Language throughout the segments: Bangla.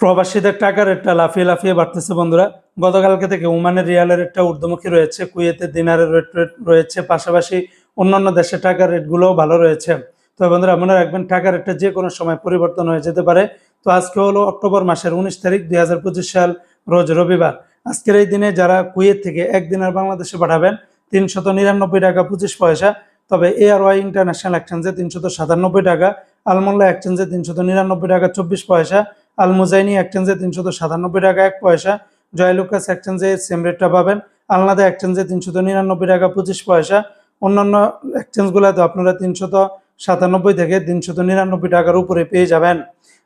প্রবাসীদের টাকার রেটটা লাফিয়ে লাফিয়ে বাড়তেছে বন্ধুরা। গতকালকে থেকে ওমানের রিয়ালের রেটটা ঊর্ধ্বমুখী রয়েছে কুয়েতের দিনারের রেট রয়েছে, পাশাপাশি অন্যান্য দেশের টাকার রেটগুলোও ভালো রয়েছে। তো বন্ধুরা, মনে রাখবেন, টাকার রেটটা যে কোনো সময় পরিবর্তন হয়ে যেতে পারে। তো আজকে হলো অক্টোবর মাসের উনিশ তারিখ দুই হাজার পঁচিশ সাল, রোজ রবিবার। আজকের এই দিনে যারা কুয়েত থেকে একদিনের বাংলাদেশে পাঠাবেন, তিনশত নিরানব্বই টাকা পঁচিশ পয়সা। তবে এআর ওয়াই ইন্টারন্যাশনাল এক্সচেঞ্জে তিনশত সাতানব্বই টাকা আলমোল্লা এক্সচেঞ্জে তিনশত নিরানব্বই টাকা চব্বিশ পয়সা। আল মুজাইনি এক্সচেঞ্জে তিনশত সাতানব্বই টাকা এক পয়সা, জয়লুকাস এক্সচেঞ্জে সেম রেটটা পাবেন। আলনাদা এক্সচেঞ্জে তিনশত নিরানব্বই টাকা পঁচিশ পয়সা। অন্যান্য এক্সচেঞ্জগুলোতে আপনারা তিনশত সাতানব্বই থেকে তিনশত নিরানব্বই টাকার উপরে পেয়ে যাবেন।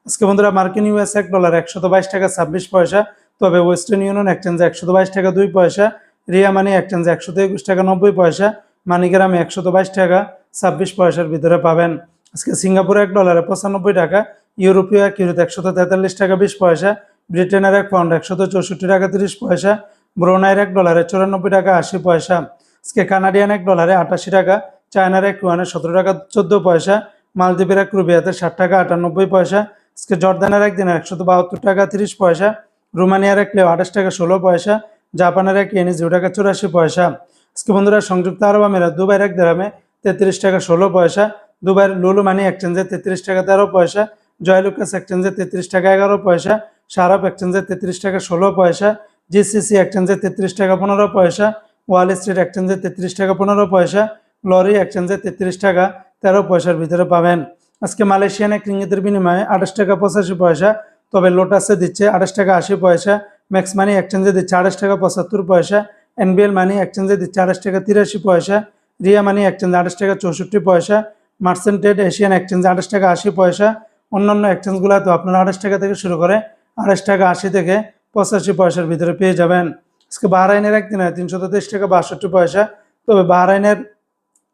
আজকে বন্ধুরা মার্কিন ইউএস এক ডলার একশত বাইশ টাকা ছাব্বিশ পয়সা, তবে ওয়েস্টার্ন ইউনিয়ন এক্সচেঞ্জে একশত বাইশ টাকা দুই পয়সা, রিয়া মানি এক্সচেঞ্জে একশত একুশ টাকা নব্বই পয়সা, মানিগ্রামে একশত বাইশ টাকা ছাব্বিশ পয়সার ভিতরে পাবেন। আজকে সিঙ্গাপুরে এক ডলারে পঁচানব্বই টাকা ইউরোপীয় এক ইউরোতে একশত তেতাল্লিশ টাকা বিশ পয়সা, ব্রিটেনের এক পাউন্ড একশত চৌষট্টি টাকা তিরিশ পয়সা, ব্রোনাইয়ের এক ডলারে চুরানব্বই টাকা আশি পয়সা, আজকে কানাডিয়ান এক ডলারে আটাশি টাকা, চায়নার এক ওয়ানে সতেরো টাকা চোদ্দ পয়সা, মালদ্বীপের এক রুবিয়াতে ষাট টাকা আটানব্বই পয়সা, আজকে জর্দানের এক দিনের একশত বাহাত্তর টাকা তিরিশ পয়সা, রোমানিয়ার এক লেও আঠাশ টাকা ষোলো পয়সা, জাপানের এক ইয়েনি জিরো টাকা চুরাশি পয়সা। আজকে বন্ধুরা, সংযুক্ত আরব আমিরাত দুবাইয়ের এক দেরামে তেত্রিশ টাকা ষোলো পয়সা, দুবাইয়ের লুলু মানি এক্সচেঞ্জে তেত্রিশ টাকা তেরো পয়সা জয়লুকাস এক্সচেঞ্জে তেত্রিশ টাকা এগারো পয়সা সারাপ এক্সচেঞ্জে তেত্রিশ টাকা ষোলো পয়সা জিসিসি এক্সচেঞ্জে তেত্রিশ টাকা পনেরো পয়সা ওয়াল স্ট্রিট এক্সচেঞ্জে তেত্রিশ টাকা পনেরো পয়সা লরি এক্সচেঞ্জে তেত্রিশ টাকা তেরো পয়সার ভিতরে পাবেন। আজকে মালয়েশিয়ান এক বিনিময়ে আঠাশ টাকা পঁচাশি পয়সা, তবে লোটাসে দিচ্ছে আঠাশ টাকা আশি পয়সা ম্যাক্স মানি এক্সচেঞ্জে দিচ্ছে আঠাশ টাকা পঁচাত্তর পয়সা এনবিএল মানি এক্সচেঞ্জে দিচ্ছে আঠাশ টাকা তিরাশি পয়সা রিয়া মানি এক্সচেঞ্জে আঠাশ টাকা চৌষট্টি পয়সা মার্সেন্টেড এশিয়ান এক্সচেঞ্জে আঠাশ টাকা আশি পয়সা অন্যান্য এক্সচেঞ্জগুলোতে আপনারা আড়াইশ টাকা থেকে শুরু করে আড়াইশ টাকা আশি থেকে পঁচাশি পয়সার ভিতরে পেয়ে যাবেন। আজকে বাহরাইনের একদিনে তিনশত তেইশ টাকা, বাষট্টি পয়সা। তবে বাহরাইনের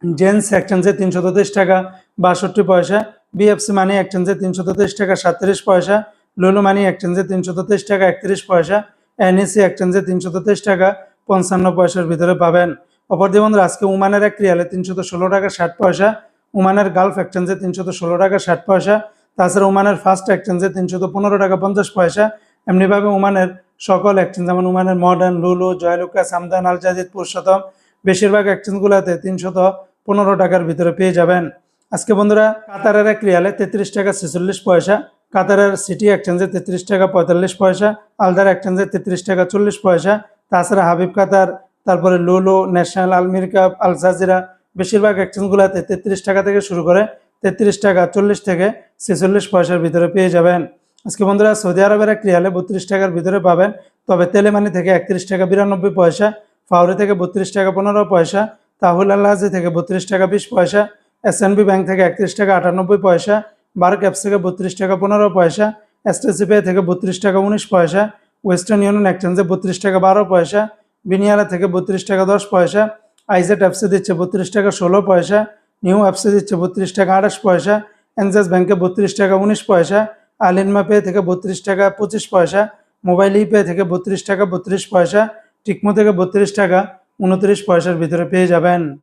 জেন্স এক্সচেঞ্জে তিনশত তেইশ টাকা, বাষট্টি পয়সা। বিএফসি মানি এক্সচেঞ্জে তিনশত তেইশ টাকা, সাতত্রিশ পয়সা। লুলু মানি এক্সচেঞ্জে তিনশত তেইশ টাকা, একত্রিশ পয়সা। এনইসি এক্সচেঞ্জে তিনশত তেইশ টাকা, পঞ্চান্ন পয়সার ভিতরে পাবেন। অপরদি বন্ধুরা, আজকে উমানের এক রিয়ালে তিনশত ষোলো টাকা, ষাট পয়সা। উমানের গালফ এক্সচেঞ্জে তিনশত ষোলো টাকা, ষাট পয়সা। তাছাড়া উমানের ফার্স্ট এক্সচেঞ্জে তিনশত পনেরো টাকা পঞ্চাশ পয়সা। এমনিভাবে উমানের সকল এক্সচেঞ্জ যেমন উমানের মডার্ন লুলু জয়লুকা সামদান আল জাজিদ পুরুষোত্তম বেশিরভাগ এক্সচেঞ্জগুলোতে তিনশত পনেরো টাকার ভিতরে পেয়ে যাবেন। আজকে বন্ধুরা, কাতারের এক রিয়ালে তেত্রিশ টাকা ছেচল্লিশ পয়সা, কাতারের সিটি এক্সচেঞ্জে তেত্রিশ টাকা পঁয়তাল্লিশ পয়সা আলদার এক্সচেঞ্জে তেত্রিশ টাকা চল্লিশ পয়সা, তাছাড়া হাবিব কাতার তারপরে লুলু ন্যাশনাল আলমিরকা আল জাজিরা বেশিরভাগ এক্সচেঞ্জগুলোতে তেত্রিশ টাকা থেকে শুরু করে তেত্রিশ টাকা চল্লিশ থেকে ছেচল্লিশ পয়সার ভিতরে পেয়ে যাবেন। আজকে বন্ধুরা, সৌদি আরবের এক রিয়ালে বত্রিশ টাকার ভিতরে পাবেন। তবে তেলেমানি থেকে একত্রিশ টাকা বিরানব্বই পয়সা, ফাউরি থেকে বত্রিশ টাকা পনেরো পয়সা, তাহুল আল্লাহাজি থেকে বত্রিশ টাকা বিশ পয়সা এসএনবি ব্যাংক থেকে একত্রিশ টাকা আটানব্বই পয়সা বার ক্যাপস থেকে বত্রিশ টাকা পনেরো পয়সা এসটিসি পে থেকে বত্রিশ টাকা উনিশ পয়সা, ওয়েস্টার্ন ইউনিয়ন এক্সচেঞ্জে বত্রিশ টাকা বারো পয়সা বিনিয়ারা থেকে বত্রিশ টাকা দশ পয়সা আইজেট অ্যাপসে দিচ্ছে বত্রিশ টাকা ষোলো পয়সা নিউ অ্যাপসে দিচ্ছে বত্রিশ টাকা আঠাশ পয়সা, এনজেস ব্যাঙ্কে বত্রিশ টাকা উনিশ পয়সা, আলিনমা পে থেকে বত্রিশ টাকা পঁচিশ পয়সা, মোবাইল ই পে থেকে বত্রিশ টাকা বত্রিশ পয়সা, টিকমো থেকে বত্রিশ টাকা উনত্রিশ পয়সার ভিতরে পেয়ে যাবেন।